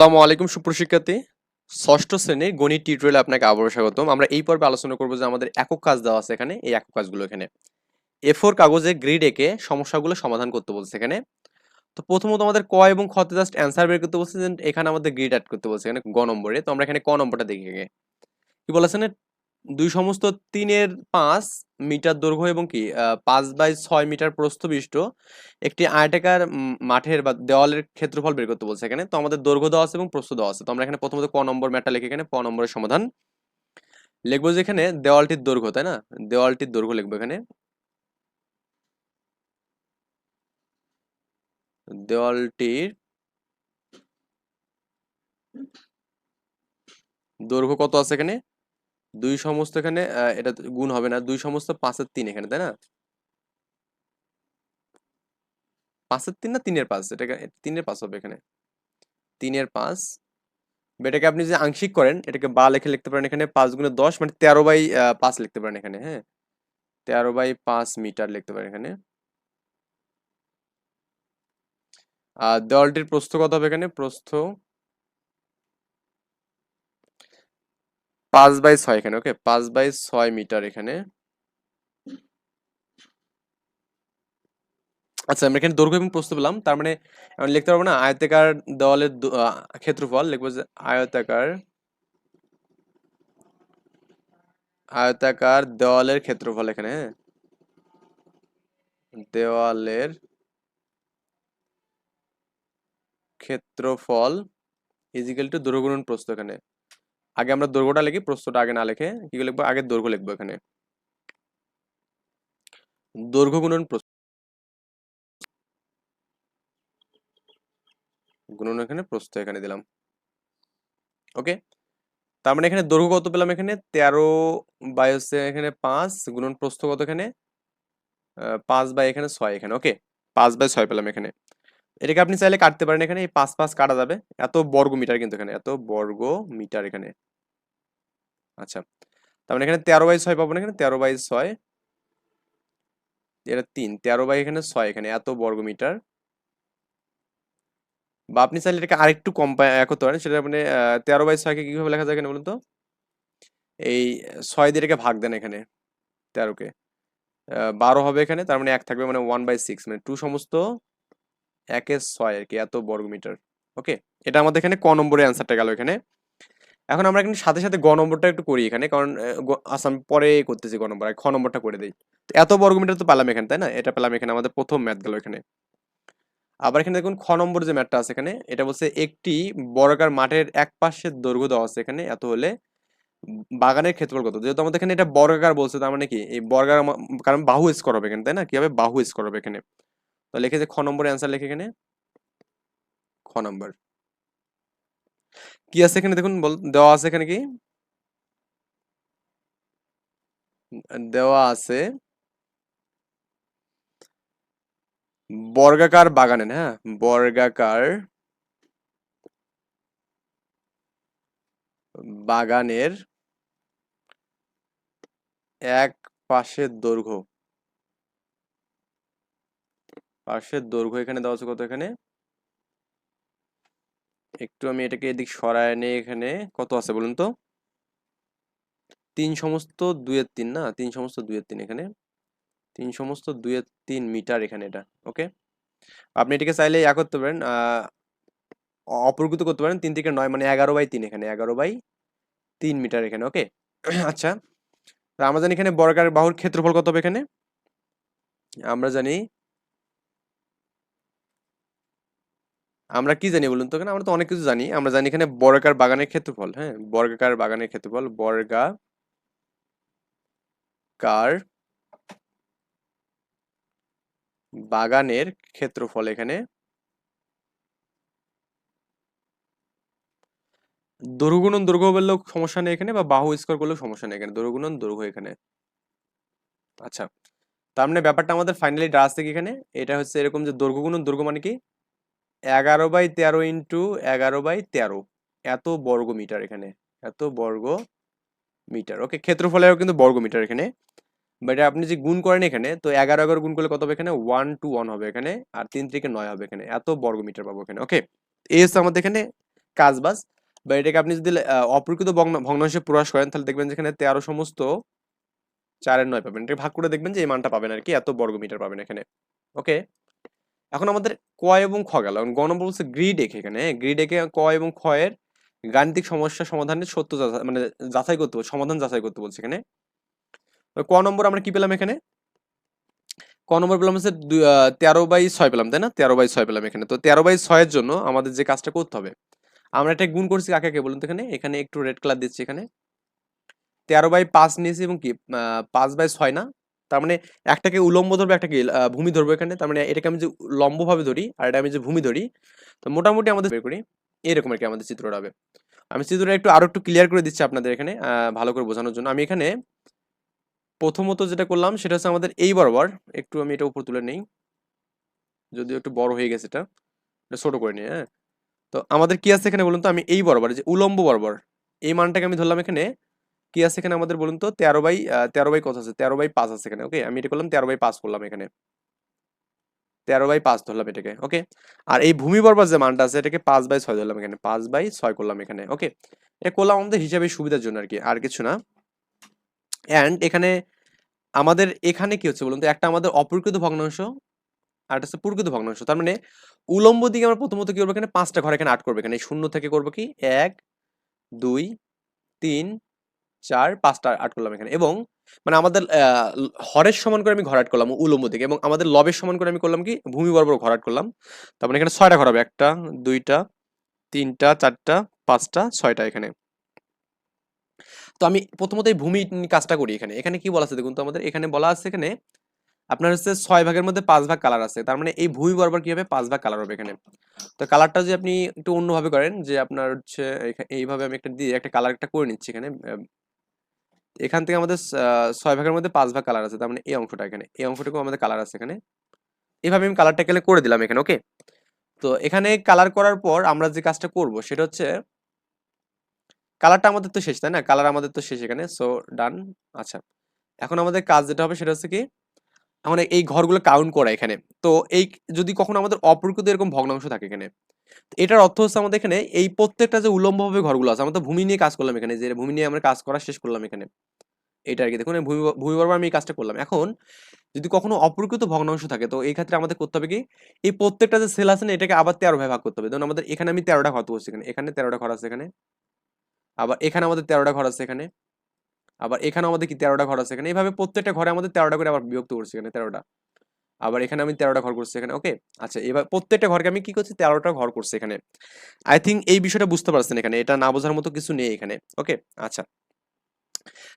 আসসালামু আলাইকুম সুপ্রশিক্ষার্থী ষষ্ঠ শ্রেণির গণিত টিউটোরিয়ালে আপনাকে আবারও স্বাগতম। আমরা এই পর্বে আলোচনা করব যে আমাদের একক কাজ দেওয়া আছে এখানে, এই একক কাজগুলো এখানে। এ ফোর কাগজে গ্রিড এঁকে সমস্যাগুলো সমাধান করতে বলছে এখানে। তো প্রথমত আমাদের ক এবং খতে জাস্ট অ্যান্সার বের করতে বলছে এখানে আমাদের গ্রিড অ্যাড করতে বলছে এখানে গ নম্বরে। তো আমরা এখানে ক নম্বরটা দেখি কি বলেছে দুই সমস্ত তিনের পাঁচ মিটার দৈর্ঘ্য এবং কি পাঁচ বাই ছয় মিটার প্রস্থ বিশিষ্ট একটি আয়তাকার উম, মাঠের বা দেওয়ালের ক্ষেত্রফল বের করতে বলছে এখানে। তো আমাদের দৈর্ঘ্য দেওয়া আছে এবং প্রস্থ দেওয়া আছে। তো আমরা এখানে প্রথমত ক নম্বর ম্যাটটা লিখে এখানে ক নম্বরের সমাধান লিখব যে এখানে দেওয়ালটির দৈর্ঘ্য তাই না? দেওয়ালটির দৈর্ঘ্য লিখব এখানে। দেওয়ালটির দৈর্ঘ্য কত আছে এখানে? দুই সমস্ত এখানে এটা গুণ হবে না। দুই সমস্ত পাঁচের তিন এখানে, তাই না? পাঁচের তিন না তিনের পাঁচ? এটা তিনের পাঁচ হবে এখানে। তিনের পাঁচ। এটাকে আপনি যে আংশিক করেন, এটাকে বা লেখে লিখতে পারেন এখানে পাঁচ গুণে দশ মানে তেরো বাই পাঁচ লিখতে পারেন এখানে হ্যাঁ? তেরো বাই পাঁচ মিটার লিখতে পারেন এখানে। আর দেওয়ালটির প্রস্থ কত হবে এখানে? প্রস্থ পাঁচ বাই ছয় এখানে ওকে পাঁচ বাই ছয় মিটার এখানে। আচ্ছা আমরা এখানে দৈর্ঘ্য এবং প্রস্থ পেলাম। তার মানে লিখতে পারব না, আয়তাকার দেওয়ালের ক্ষেত্রফল, লিখব যে আয়তাকার আয়তাকার দেওয়ালের ক্ষেত্রফল এখানে। হ্যাঁ দেওয়ালের ক্ষেত্রফল ইজিক্যাল টু দৈর্ঘ্য গুণন এখানে। আগে আমরা দৈর্ঘ্যটা লিখি, প্রস্থটা আগে না লিখে কি লিখব? আগে দৈর্ঘ্য লিখব এখানে। দৈর্ঘ্য গুণন গুণন এখানে প্রস্থ এখানে দিলাম। ওকে? তার মানে এখানে দৈর্ঘ্য কত পেলাম এখানে? তেরো বাই হচ্ছে এখানে পাঁচ, গুণন প্রস্থ কত এখানে? পাঁচ বাই এখানে ছয় এখানে, ওকে? পাঁচ বাই ছয় পেলাম এখানে। এটাকে আপনি চাইলে কাটতে পারেন এখানে, এই পাঁচ পাঁচ কাটা যাবে। এত বর্গ মিটার কিন্তু এখানে, এত বর্গ মিটার এখানে। আচ্ছা। তার মানে এখানে তেরো বাই ছয় পাবো না এখানে তেরো বাই ছয়। এটা তিন তেরো বাই এখানে ছয় এখানে এত বর্গ মিটার বা আপনি চাইলে এটাকে আরেকটু কম করতে পারেন সেটা মানে আহ, তেরো বাই ছয়কে কীভাবে লেখা যায় এখানে বলুন তো? এই ছয় দিয়ে এটাকে ভাগ দেন এখানে তেরোকে বারো হবে এখানে তার মানে এক থাকবে মানে ওয়ান বাই সিক্স মানে টু সমস্ত একের ছয় আর কি এত বর্গ মিটার ওকে? এটা আমাদের এখানে ক নম্বরের অ্যান্সারটা গেল এখানে। এখন আমরা এখানে সাথে সাথে গ নম্বরটা একটু করি এখানে, কারণ আমি পরে করতেছি গ নম্বর খ নম্বরটা করে দিই। তো এত বর্গ মিটার তো পেলাম এখানে, তাই না? এটা পেলাম এখানে, আমাদের প্রথম ম্যাথ গেল এখানে। আবার এখানে দেখুন, খ নম্বর যে ম্যাথটা আছে এখানে, এটা বলছে একটি বর্গাকার মাঠের এক পাশের দৈর্ঘ্য দেওয়া আছে এখানে, এত হলে বাগানের ক্ষেত্রফল কত? যেহেতু আমাদের এখানে এটা বর্গাকার বলছে, তার মানে কি? এই বর্গার কারণ বাহু স্কোয়ার হবে এখানে, তাই না? কি হবে বাহু স্কোয়ার হবে এখানে। তো লিখে যে খ নম্বরের অ্যান্সার লিখে এখানে। খ নম্বর। কি আছে এখানে দেখুন বল, দেওয়া আছে এখানে কি? দেওয়া আছে বর্গাকার বাগানের হ্যাঁ বর্গাকার বাগানের এক পাশের দৈর্ঘ্য। পাশের দৈর্ঘ্য এখানে দেওয়া আছে কত এখানে? একটু আমি এটাকে এদিক সরায় নিয়ে এখানে। কত আছে বলুন তো? তিন সমস্ত দুইয়ের তিন না? তিন সমস্ত দুইয়ের তিন এখানে। তিন সমস্ত দুইয়ের তিন মিটার এখানে এটা, ওকে? আপনি এটাকে চাইলে ইয়া করতে পারেন অপরকৃত করতে পারেন তিন থেকে নয় মানে এগারো বাই তিন এখানে, এগারো বাই তিন মিটার এখানে, ওকে? আচ্ছা আমরা জানি এখানে বর্গার বাহুর ক্ষেত্রফল কত হবে এখানে? আমরা জানি আমরা কি জানি বলুন তো এখানে? আমরা তো অনেক কিছু জানি। আমরা জানি এখানে বর্গাকার বাগানের ক্ষেত্রফল হ্যাঁ? বর্গাকার বাগানের ক্ষেত্রফল বর্গা কার বাগানের ক্ষেত্রফল এখানে। দৈর্ঘ্য গুণন দৈর্ঘ্য বললেও সমস্যা নেই এখানে বা বাহু স্কোয়ার করলেও সমস্যা নেই এখানে। দৈর্ঘ্য গুণন দৈর্ঘ্য এখানে। আচ্ছা তার মানে ব্যাপারটা আমাদের ফাইনালি ড্রাস থেকে এখানে? এটা হচ্ছে এরকম যে দৈর্ঘ্য গুণন মানে কি? এগারো বাই তেরো ইন্টু এগারো বাই তেরো। এত বর্গ মিটার এখানে। এত বর্গ মিটার। ওকে ক্ষেত্রফলেও কিন্তু বর্গ মিটার এখানে। বাট আপনি যে গুণ করেন এখানে, তো এগারো এগারো গুণ করলে কত হবে এখানে? ওয়ান টু ওয়ান হবে এখানে আর তিন থেকে নয় হবে এখানে। এত বর্গ মিটার পাবো এখানে। ওকে এই হচ্ছে আমাদের এখানে কাজ বাস বা এটাকে আপনি যদি অপ্রকৃত ভগ্ন- ভগ্নাংশে প্রকাশ করেন, তাহলে দেখবেন যেখানে তেরো সমস্ত চারের নয় পাবেন। এটা ভাগ করে দেখবেন যে এই মানটা পাবেন আর কি। এত বর্গ মিটার পাবেন এখানে। ওকে, এখন আমাদের ক এবং খ গেল। এখন গ নম্বর বলছে গ্রিড একে এখানে। গ্রিড একে ক এবং খ এর গাণিতিক সমস্যা সমাধানের সত্য মানে যাচাই করতে বলছে সমাধান যাচাই করতে বলছে এখানে। ক নম্বর আমরা কি পেলাম এখানে? ক নম্বর পেলাম হচ্ছে তেরো বাই ছয় পেলাম, তাই না? তেরো বাই ছয় পেলাম এখানে। তো তেরো বাই ছয়ের জন্য আমাদের যে কাজটা করতে হবে, আমরা এটা গুণ করছি কাকে কে বলুন তো এখানে? এখানে একটু রেড কালার দিচ্ছি এখানে। তেরো বাই পাঁচ নিয়েছি এবং কি? পাঁচ বাই ছয় না? তার মানে একটাকে উলম্ব ধরবো, একটাকে ভূমি ধরবো এখানে তার মানে এটাকে আমি যে লম্বভাবে ধরি আর এটা আমি যে ভূমি ধরি, তো মোটামুটি আমাদের বের করি। এরকম আর কি আমাদের চিত্রটা হবে। আমি চিত্রটা একটু আরও একটু ক্লিয়ার করে দিচ্ছি আপনাদের এখানে ভালো করে বোঝানোর জন্য। আমি এখানে প্রথমত যেটা করলাম সেটা হচ্ছে আমাদের এই বরাবর একটু আমি এটা উপর তুলে নেই। যদিও একটু বড় হয়ে গেছে এটা। এটা ছোটো করে নিই হ্যাঁ। তো আমাদের কি আছে এখানে বলুন তো? আমি এই বরাবর যে উলম্ব বরাবর এই মানটাকে আমি ধরলাম এখানে কি আছে এখানে আমাদের বলুন তো? তেরো বাই তেরো বাই কত আছে? তেরো বাই পাঁচ আছে এখানে ওকে আমি এটা করলাম তেরো বাই পাঁচ করলাম এখানে। তেরো বাই পাঁচ ধরলাম এটাকে ওকে আর এই ভূমি বরাবর যে মানটা আছে, এটাকে পাঁচ বাই ছয় ধরলাম এখানে, পাঁচ বাই ছয় করলাম এখানে ওকে এটা করলাম আমাদের হিসাবে সুবিধার জন্য আর কি, আর কিছু না। অ্যান্ড এখানে আমাদের এখানে কি হচ্ছে বলুন তো? একটা আমাদের অপ্রকৃত ভগ্নাংশ, আর একটা হচ্ছে প্রকৃত ভগ্নাংশ। তার মানে উলম্ব দিকে আমরা প্রথমত কি করব এখানে? পাঁচটা ঘর এখানে আট করব এখানে শূন্য থেকে করব কি? এক, দুই, তিন চার, পাঁচটা আট করলাম এখানে। এবং মানে আমাদের হরের সমান করে আমি ঘর আট করলাম উলম্ব দিকে এবং আমাদের লবের সমান করে আমি করলাম কি, ভূমি বরাবর ঘর আট করলাম। তার মানে এখানে ছয়টা ঘর হবে, একটা, দুইটা, তিনটা, চারটা, পাঁচটা, ছয়টা এখানে। তো আমি প্রথমত এই ভূমি কাজটা করি এখানে। এখানে কি বলা আছে দেখুন তো আমাদের, এখানে বলা আছে এখানে, আপনার হচ্ছে ছয় ভাগের মধ্যে পাঁচ ভাগ কালার আছে। তার মানে এই ভূমি বরাবর কি হবে? পাঁচ ভাগ কালার হবে এখানে। তো কালারটা যদি আপনি একটু অন্যভাবে করেন, যে আপনার হচ্ছে, এইভাবে আমি একটা দিয়ে, একটা কালার একটা করে নিচ্ছি এখানে এখান থেকে আমাদের ছয় ভাগের মধ্যে পাঁচ ভাগ কালার আছে, তার মানে এই অংশটা এখানে, এই অংশটুকু আমাদের কালার আছে এখানে। এভাবে আমি কালারটা এখানে করে দিলাম এখানে ওকে তো এখানে কালার করার পর আমরা যে কাজটা করব সেটা হচ্ছে কালারটা আমাদের তো শেষ, তাই না? কালার আমাদের তো শেষ এখানে সো ডান আচ্ছা। এখন আমাদের কাজ যেটা হবে সেটা হচ্ছে কি এখন এই ঘরগুলো কাউন্ট করা এখানে। তো এই যদি কখনো আমাদের অপ্রকৃত এরকম ভগ্নাংশ থাকে এখানে এটার অর্থ হচ্ছে আমাদের এখানে এই প্রত্যেকটা যে উলম্বভাবে ঘরগুলো আছে, আমরা তো ভূমি নিয়ে কাজ করলাম এখানে, যে ভূমি নিয়ে আমরা কাজ করা শেষ করলাম এখানে। এটা আর কি দেখুন ভূমি বরাবর আমি এই কাজটা করলাম। এখন যদি কখনো অপ্রকৃত ভগ্নাংশ থাকে, তো এই ক্ষেত্রে আমাদের করতে হবে কি, এই প্রত্যেকটা যে সেল আছে না, এটাকে আবার তেরো ভাগ করতে হবে। ধরুন, আমাদের এখানে আমি তেরোটা ঘর করছি এখানে। এখানে তেরোটা ঘর আছে এখানে। আবার এখানে আমাদের তেরোটা ঘর আছে এখানে। আবার এখানে আমাদের কি তেরোটা ঘর আছে এখানে। এইভাবে প্রত্যেকটা ঘরে আমাদের তেরোটা করে আবার বিভক্ত করছি এখানে, তেরোটা। আবার এখানে আমি তেরোটা ঘর করছি এখানে, ওকে? আচ্ছা এবার প্রত্যেকটা ঘরকে আমি কি করছি, তেরোটা ঘর করছি এখানে। আই থিঙ্ক এই বিষয়টা বুঝতে পারছেন এখানে। এটা না বোঝার মতো কিছু নেই এখানে, ওকে? আচ্ছা।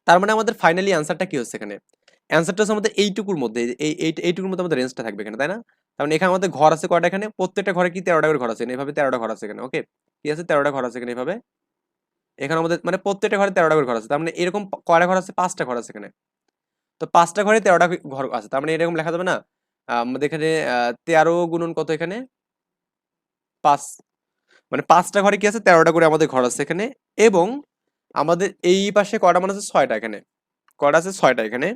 তার মানে আমাদের ফাইনালি অ্যান্সারটা কি হচ্ছে এখানে? অ্যান্সারটা হচ্ছে আমাদের এইটুকুর মধ্যে, এই এই, এইটুকুর মধ্যে আমাদের রেঞ্জটা থাকবে এখানে, তাই না? তার মানে এখানে আমাদের ঘর আছে কয়টা এখানে? প্রত্যেকটা ঘরে কি তেরোটা করে ঘর আছে? এভাবে তেরোটা ঘর আছে এখানে ওকে কি আছে? তেরোটা ঘর আছে এখানে এভাবে। এখানে আমাদের মানে প্রত্যেকটা ঘরে তেরোটা করে ঘর আছে, তার মানে এরকম কয়টা ঘর আছে? পাঁচটা ঘর আছে এখানে। তো পাঁচটা ঘরে তেরোটা ঘর আছে, তার মানে এরকম লেখা যাবে না? আমাদের এখানে তেরো গুণন কত এখানে? পাঁচ। মানে পাঁচটা ঘরে কি আছে? তেরোটা করে আমাদের ঘর আছে এখানে, এবং আমাদের এই পাশে কটা মানে আছে? ছয়টা এখানে। কটা আছে? ছয়টা এখানে।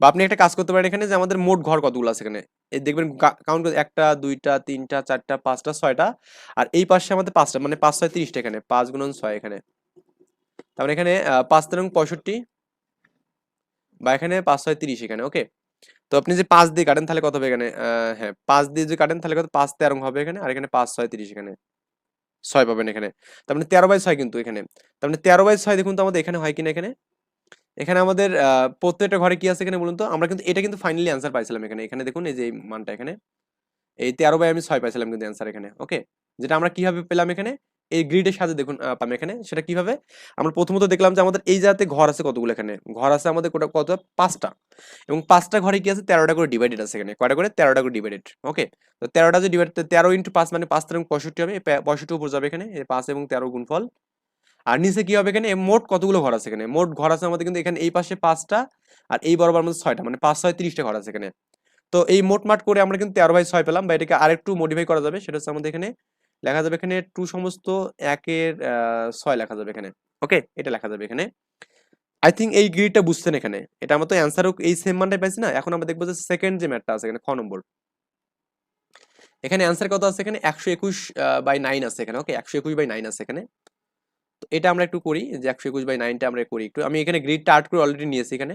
বা আপনি একটা কাজ করতে পারেন এখানে যে আমাদের মোট ঘর কতগুলো আছে এখানে? এই দেখবেন কাউন্ট একটা দুইটা তিনটা চারটা পাঁচটা ছয়টা। আর এই পাশে আমাদের পাঁচটা মানে পাঁচ ছয় তিরিশটা এখানে। পাঁচ গুণন ছয় এখানে। তারপরে এখানে আহ, পাঁচ তেরো পঁয়ষট্টি। বা এখানে পাঁচ ছয় তিরিশ এখানে ওকে তো আপনি যে পাঁচ দিয়ে কাটেন তাহলে কত হবে এখানে? হ্যাঁ পাঁচ দিয়ে যদি কাটেন তাহলে কত? পাঁচ তেরো হবে এখানে। আর এখানে পাঁচ ছয় তিরিশ এখানে। ছয় পাবেন এখানে। তার মানে তেরো বাই ছয় কিন্তু এখানে। তার মানে তেরো বাই ছয় দেখুন তো আমাদের এখানে হয় কিনা এখানে? এখানে আমাদের প্রত্যেকটা ঘরে কি আছে এখানে বলুন তো? আমরা কিন্তু, এটা কিন্তু ফাইনালি অ্যান্সার পাইছিলাম এখানে। এখানে দেখুন এই যে মানটা এখানে। এই তেরো বাই আমি ছয় পাইছিলাম কিন্তু অ্যান্সার এখানে ওকে যেটা আমরা কীভাবে পেলাম এখানে? এই গ্রিডের সাথে দেখুন পাম এখানে। সেটা কীভাবে? আমরা প্রথমত দেখলাম যে আমাদের এই জায়গাতে ঘর আছে কতগুলো এখানে? ঘর আছে আমাদের কোটা কত? পাঁচটা। এবং পাঁচটা ঘরে কি আছে? তেরোটা করে ডিভাইডেড আছে এখানে। কয়টা করে? তেরোটা করে ডিভাইডেড ওকে তো তেরোটা যে ডিভাইড তেরো ইন্টু পাঁচ মানে পাঁচ তেরো পঁয়ষট্টি হবে। পঁয়ষট্টি উপর যাবে এখানে। পাঁচ এবং তেরো গুণফল। আর নিচে কি হবে এখানে? মোট কতগুলো ঘর আছে এখানে? মোট ঘর আছে আমাদের কিন্তু এখানে এই পাশে পাঁচটা আর এই বরাবর আমাদের ছয়টা। মানে পাঁচ, ছয়, তিরিশটা ঘর আছে এখানে। তো এই মোট মাঠ করে আমরা কিন্তু তেরো বাই ছয় পেলাম বা এটাকে আরেকটু মডিফাই করা যাবে। সেটা হচ্ছে আমাদের এখানে লেখা যাবে এখানে টু সমস্ত, একের ছয় লেখা যাবে এখানে। ওকে এটা লেখা যাবে এখানে। আই থিঙ্ক এই গ্রিডটা বুঝছেন এখানে। এটা আমরা তো অ্যান্সারও এই সেম মানটাই পাইছি না? এখন আমরা দেখব যে সেকেন্ড যে ম্যাটটা আছে এখানে, খ নম্বর। এখানে অ্যান্সার কত আছে এখানে? একশো একুশ বাই নাইন আছে এখানে। ওকে একশো একুশ বাই নাইন আছে এখানে। তো এটা আমরা একটু করি, যে একশো একুশ বাই নাইনটা আমরা করি একটু। আমি এখানে গ্রিডটা আর্ট করে অলরেডি নিয়েছি এখানে।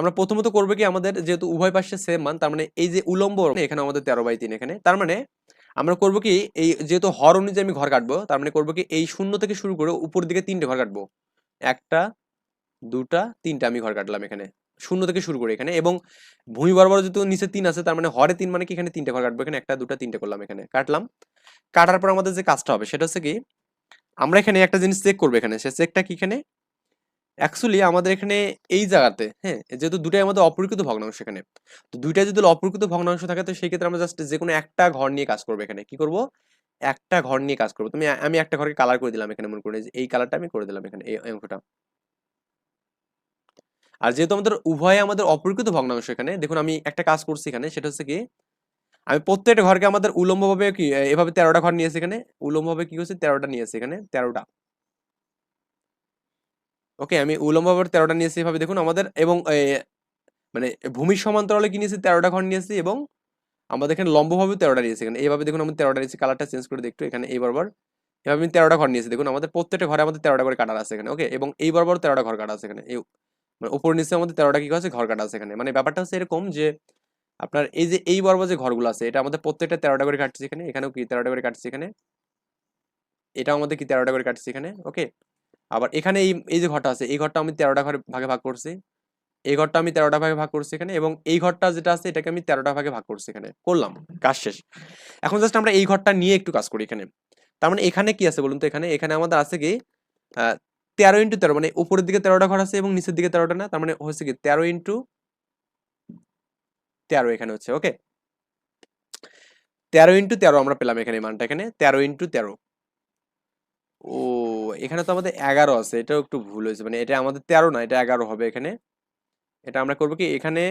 আমরা প্রথমত করব কি, আমাদের যেহেতু উভয় পাশে সেম মান, তার মানে এই যে উলম্ব এখানে আমাদের তেরো বাই তিন এখানে। তার মানে আমরা করব কি, এই যেহেতু হর অনুযায়ী আমি ঘর কাটবো, তার মানে করব কি, এই শূন্য থেকে শুরু করে উপর দিকে তিনটে ঘর কাটবো। একটা, দুটা, তিনটা আমি ঘর কাটলাম এখানে। শূন্য থেকে শুরু করে এখানে এবং ভূমি বরাবর যেহেতু নিচে তিন আছে, তার মানে হরে তিন মানে কি, এখানে তিনটে ঘর কাটবো, এখানে একটা, দুটা, তিনটে করলাম এখানে, কাটলাম। কাটার পর আমাদের যে কাজটা হবে, সেটা হচ্ছে কি, আমরা এখানে একটা জিনিস চেক করব এখানে, সে চেকটা কি এখানে? অ্যাকচুয়ালি আমাদের এখানে এই জায়গাতে হ্যাঁ যেহেতু দুটাই আমাদের অপরিকৃত ভগ্নাংশ এখানে তো দুইটা যদি অপরিকৃত ভগ্নাংশ থাকে, তো সেই ক্ষেত্রে আমরা জাস্ট যে কোনো একটা ঘর নিয়ে কাজ করব এখানে। কি করব? একটা ঘর নিয়ে কাজ করব। তুমি আমি একটা ঘরকে কালার করে দিলাম এখানে মনে করে এই কালারটা আমি করে দিলাম এখানে, এই অঙ্কটা আর যেহেতু আমাদের উভয়ে আমাদের অপরিকৃত ভগ্নাংশ এখানে, দেখুন আমি একটা কাজ করছি এখানে, সেটা হচ্ছে কি, আমি প্রত্যেকটা ঘরকে আমাদের উলম্বভাবে কি, এভাবে তেরোটা ঘর নিয়েছি এখানে, উলম্বভাবে কি করছি, তেরোটা নিয়েছি এখানে, তেরোটা। ওকে, আমি উলম্বভাবে তেরোটা নিয়েছি এভাবে দেখুন আমাদের এবং মানে ভূমির সমান্তরালে কি নিয়েছি? তেরোটা ঘর নিয়েছি এবং আমাদের এখানে লম্বভাবে তেরোটা নিয়েছি এখানে। এইভাবে দেখুন আমি তেরোটা নিয়েছি কালারটা চেঞ্জ করে দেখতে এখানে এই বরাবর। এভাবে আমি তেরোটা ঘর নিয়েছি, দেখুন আমাদের প্রত্যেকটা ঘরে আমাদের তেরোটা করে কাটার আছে এখানে, ওকে? এবং এই বরাবর তেরোটা ঘর কাটা আছে এখানে। এই মানে উপর নিচে আমাদের তেরোটা কি আছে ঘর কাটা আছে এখানে। মানে ব্যাপারটা হচ্ছে এরকম যে আপনার এই যে, এই বরাবর যে ঘরগুলো আছে, এটা আমাদের প্রত্যেকটা তেরোটা করে কাটছে এখানে, এখানেও কি তেরোটা করে কাটছে এখানে? এটাও আমাদের কি তেরোটা করে কাটছে এখানে, ওকে? আবার এখানে এই এই যে ঘরটা আছে, এই ঘরটা আমি তেরোটা ঘরে ভাগে ভাগ করছি। এই ঘরটা আমি তেরোটা ভাগে ভাগ করছি এখানে এবং এই ঘরটা যেটা আছে, এটাকে আমি তেরোটা ভাগে ভাগ করছি এখানে। করলাম, কাজ শেষ। এখন জাস্ট আমরা এই ঘরটা নিয়ে একটু কাজ করি এখানে। তার মানে এখানে কি আছে বলুন তো এখানে? এখানে আমাদের আছে কি তেরো ইন্টু তেরো মানে উপরের দিকে তেরোটা ঘর আছে এবং নিচের দিকে তেরোটা না? তার মানে হচ্ছে কি, তেরো ইন্টু তেরো এখানে হচ্ছে ওকে তেরো ইন্টু তেরো আমরা পেলাম এখানে মানটা এখানে, তেরো ইন্টু তেরো। ও এখানে তো আমাদের এগারো আছে, এটাও একটু ভুল হয়েছে। মানে এটা আমাদের তেরো না, এটা এগারো হবে এখানে। এটা আমরা করব কি, এখানে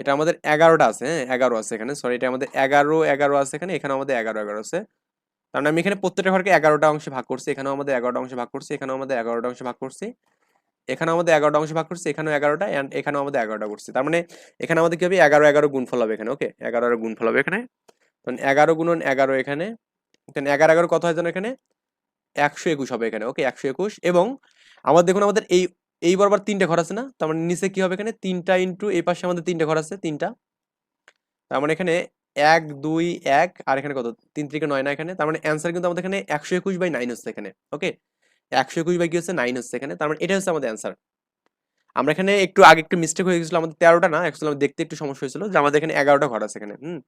এটা আমাদের এগারোটা আছে হ্যাঁ? এগারো আছে এখানে সরি এটা আমাদের এগারো এগারো আছে এখানে এখানে আমাদের এগারো এগারো আছে। তার মানে আমি এখানে প্রত্যেকটা ঘরকে এগারোটা অংশে ভাগ করছি, এখানেও আমাদের এগারোটা অংশে ভাগ করছি, এখানেও আমাদের এগারোটা অংশে ভাগ করছি এখানে আমাদের এগারোটা অংশে ভাগ করছি, এখানেও এগারোটা অ্যান্ড এখানেও আমাদের এগারোটা করছি। তার মানে এখানে আমাদের কি হবে, এগারো এগারো গুণফল হবে এখানে ওকে এগারো এগারো গুণফল হবে এখানে। তখন এগারো গুণন এগারো এখানে এগারো এগারো কত হয় যেন এখানে? একশো একুশ হবে এখানে ওকে একশো একুশ। এবং আমাদের দেখুন আমাদের এই এই বরাবর তিনটে ঘর আছে না? তার মানে নিচে কি হবে এখানে? তিনটা ইন্টু এই পাশে আমাদের তিনটে ঘর আছে, তিনটা। তার মানে এখানে এক, দুই, এক, আর এখানে কত? তিন থেকে নয় না এখানে? তার মানে অ্যান্সার কিন্তু আমাদের এখানে একশো একুশ বাই নাইন হচ্ছে এখানে ওকে একশো একুশ বাই কি হচ্ছে? নাইন হচ্ছে এখানে, তার মানে এটা হচ্ছে আমাদের অ্যান্সার আমরা এখানে একটু আগে একটু মিস্টেক হয়ে গেছিল, আমাদের তেরোটা না? অ্যাকচুয়ালি দেখতে একটু সমস্যা হয়েছিল যে আমাদের এখানে এগারোটা ঘর আছে এখানে, হুম?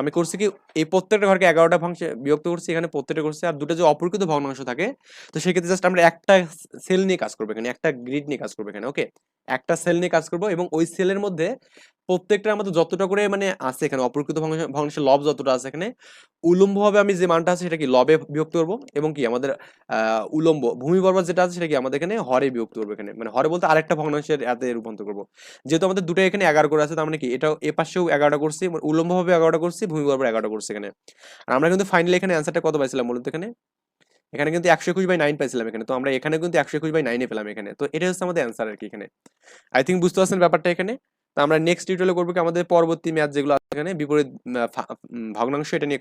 আমি করছি কি, এই প্রত্যেকটা ঘরকে এগারোটা ভাংশে বিভক্ত করছি, এখানে প্রত্যেকটা করছি, আর দুটো যে অপরিকৃত ভগ্নাংশ থাকে, তো সেক্ষেত্রে জাস্ট আমরা একটা সেল নিয়ে কাজ করব এখানে, একটা গ্রিড নিয়ে কাজ করব এখানে ওকে একটা সেল নিয়ে কাজ করব এবং ওই সেলের মধ্যে প্রত্যেকটা আমাদের যতটা করে মানে আছে এখানে, অপরিকৃত ভগ্নাংশের লব যতটা আছে এখানে, উলম্বভাবে আমি যে মানটা আছে সেটা কি লবে বিভক্ত করব এবং কি আমাদের উলম্ব, ভূমি বর্বর যেটা আছে সেটা কি আমাদের এখানে হরে বিভক্ত করব এখানে। মানে হরে বলতে আরেকটা ভগ্নাংশের এতে রূপান্তর করব। যেহেতু আমাদের দুটো এখানে এগারো করে আছে, তার মানে কি এটাও এ পাশেও এগারোটা করছি উলম্বভাবে এগারোটা করছি, ভূমি বর্বর এগারোটা করছি এখানে। আর আমরা কিন্তু ফাইনালি এখানে অ্যান্সারটা কত পাইছিলাম বলুন তো এখানে? এখানে কিন্তু একশো একুশ বাই নাইন পাইছিলাম এখানে, তো আমরা এখানে কিন্তু একশো একুশ বাই নাইনে পেলাম এখানে। তো এটা হচ্ছে আমাদের অ্যান্সার আর কি এখানে। আই থিঙ্ক বুঝতে পারছেন ব্যাপারটা এখানে? আমরা নেক্সট টিউটোরিয়ালে করব কি আমাদের পরবর্তী ম্যাচ যেগুলো আছে এখানে, বিপরীত ভগ্নাংশ এটা নিয়ে